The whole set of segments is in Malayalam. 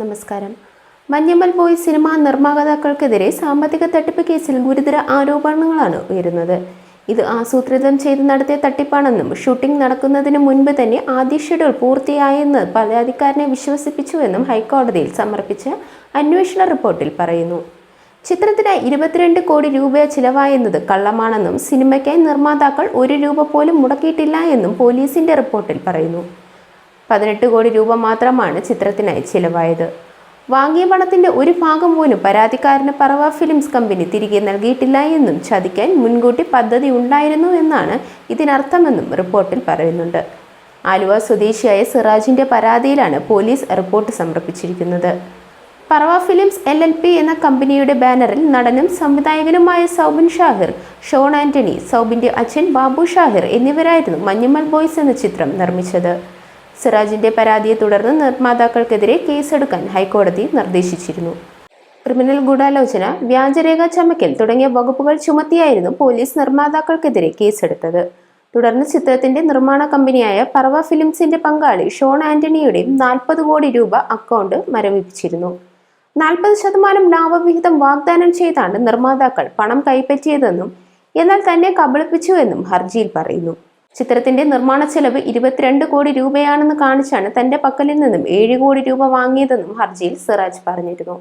നമസ്കാരം. മഞ്ഞമ്മൽ ബോയ് സിനിമാ നിർമ്മാതാക്കൾക്കെതിരെ സാമ്പത്തിക തട്ടിപ്പ് കേസിൽ ഗുരുതര ആരോപണങ്ങളാണ് ഉയരുന്നത്. ഇത് ആസൂത്രിതം ചെയ്ത് നടത്തിയ തട്ടിപ്പാണെന്നും ഷൂട്ടിംഗ് നടക്കുന്നതിന് മുൻപ് തന്നെ ആദ്യ ഷെഡ്യൂൾ പൂർത്തിയായെന്ന് പരാതിക്കാരനെ വിശ്വസിപ്പിച്ചുവെന്നും ഹൈക്കോടതിയിൽ സമർപ്പിച്ച അന്വേഷണ റിപ്പോർട്ടിൽ പറയുന്നു. ചിത്രത്തിന് ഇരുപത്തിരണ്ട് കോടി രൂപ ചിലവായെന്നത് കള്ളമാണെന്നും സിനിമയ്ക്കായി നിർമ്മാതാക്കൾ ഒരു രൂപ പോലും മുടക്കിയിട്ടില്ല എന്നും പോലീസിന്റെ റിപ്പോർട്ടിൽ പറയുന്നു. പതിനെട്ട് കോടി രൂപ മാത്രമാണ് ചിത്രത്തിനായി ചിലവായത്. വാങ്ങിയ പണത്തിന്റെ ഒരു ഭാഗം പോലും പരാതിക്കാരന് പറവ ഫിലിംസ് കമ്പനി തിരികെ നൽകിയിട്ടില്ല എന്നും ചതിക്കാൻ മുൻകൂട്ടി പദ്ധതി ഉണ്ടായിരുന്നു എന്നാണ് ഇതിനർത്ഥമെന്നും റിപ്പോർട്ടിൽ പറയുന്നുണ്ട്. ആലുവ സ്വദേശിയായ സിറാജിന്റെ പരാതിയിലാണ് police report സമർപ്പിച്ചിരിക്കുന്നത്. Parava films L L P എന്ന കമ്പനിയുടെ ബാനറിൽ നടനും സംവിധായകനുമായ സൗബിൻ ഷാഹിർ ഷോൺ ആന്റണി സൗബിന്റെ അച്ഛൻ ബാബു ഷാഹിർ എന്നിവരായിരുന്നു മഞ്ഞുമൽ ബോയ്സ് എന്ന ചിത്രം നിർമ്മിച്ചത്. സിറാജിന്റെ പരാതിയെ തുടർന്ന് നിർമ്മാതാക്കൾക്കെതിരെ കേസെടുക്കാൻ ഹൈക്കോടതി നിർദ്ദേശിച്ചിരുന്നു. ക്രിമിനൽ ഗൂഢാലോചന വ്യാജരേഖ ചമക്കൽ തുടങ്ങിയ വകുപ്പുകൾ ചുമത്തിയായിരുന്നു പോലീസ് നിർമ്മാതാക്കൾക്കെതിരെ കേസെടുത്തത്. തുടർന്ന് ചിത്രത്തിന്റെ നിർമ്മാണ കമ്പനിയായ പറവ ഫിലിംസിന്റെ പങ്കാളി ഷോൺ ആന്റണിയുടെയും നാൽപ്പത് കോടി രൂപ അക്കൗണ്ട് മരവിപ്പിച്ചിരുന്നു. നാൽപ്പത് ശതമാനം ലാഭവിഹിതം വാഗ്ദാനം ചെയ്താണ് നിർമ്മാതാക്കൾ പണം കൈപ്പറ്റിയതെന്നും എന്നാൽ തന്നെ കബളിപ്പിച്ചുവെന്നും ഹർജിയിൽ പറയുന്നു. ചിത്രത്തിന്റെ നിർമ്മാണ ചെലവ് ഇരുപത്തിരണ്ട് കോടി രൂപയാണെന്ന് കാണിച്ചാണ് തന്റെ പക്കലിൽ നിന്നും ഏഴ് കോടി രൂപ വാങ്ങിയതെന്നും ഹർജിയിൽ സിറാജ് പറഞ്ഞിരുന്നു.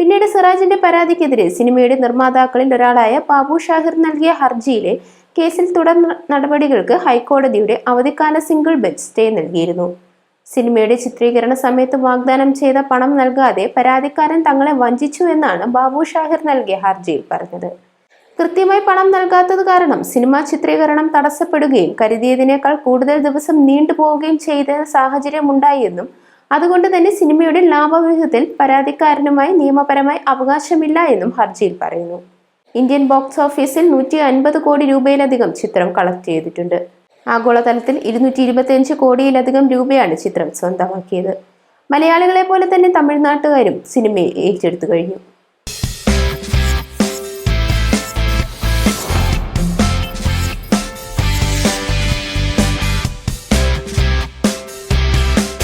പിന്നീട് സിറാജിന്റെ പരാതിക്കെതിരെ സിനിമയുടെ നിർമ്മാതാക്കളിൽ ഒരാളായ ബാബു ഷാഹിർ നൽകിയ ഹർജിയിലെ കേസിൽ തുടർ നടപടികൾക്ക് ഹൈക്കോടതിയുടെ അവധിക്കാല സിംഗിൾ ബെഞ്ച് സ്റ്റേ നൽകിയിരുന്നു. സിനിമയുടെ ചിത്രീകരണ സമയത്ത് വാഗ്ദാനം ചെയ്ത പണം നൽകാതെ പരാതിക്കാരൻ തങ്ങളെ വഞ്ചിച്ചു എന്നാണ് ബാബു ഷാഹിർ നൽകിയ ഹർജിയിൽ പറഞ്ഞത്. കൃത്യമായി പണം നൽകാത്തത് കാരണം സിനിമാ ചിത്രീകരണം തടസ്സപ്പെടുകയും കരുതിയതിനേക്കാൾ കൂടുതൽ ദിവസം നീണ്ടുപോവുകയും ചെയ്ത സാഹചര്യം ഉണ്ടായെന്നും അതുകൊണ്ട് തന്നെ സിനിമയുടെ ലാഭവിഹിതത്തിൽ പരാതിക്കാരനുമായി നിയമപരമായി അവകാശമില്ല എന്നും ഹർജിയിൽ പറയുന്നു. ഇന്ത്യൻ ബോക്സ് ഓഫീസിൽ നൂറ്റി അൻപത് കോടി രൂപയിലധികം ചിത്രം കളക്ട് ചെയ്തിട്ടുണ്ട്. ആഗോളതലത്തിൽ ഇരുന്നൂറ്റി ഇരുപത്തിയഞ്ച് കോടിയിലധികം രൂപയാണ് ചിത്രം സ്വന്തമാക്കിയത്. മലയാളികളെ പോലെ തന്നെ തമിഴ്നാട്ടുകാരും സിനിമയെ ഏറ്റെടുത്തു കഴിഞ്ഞു.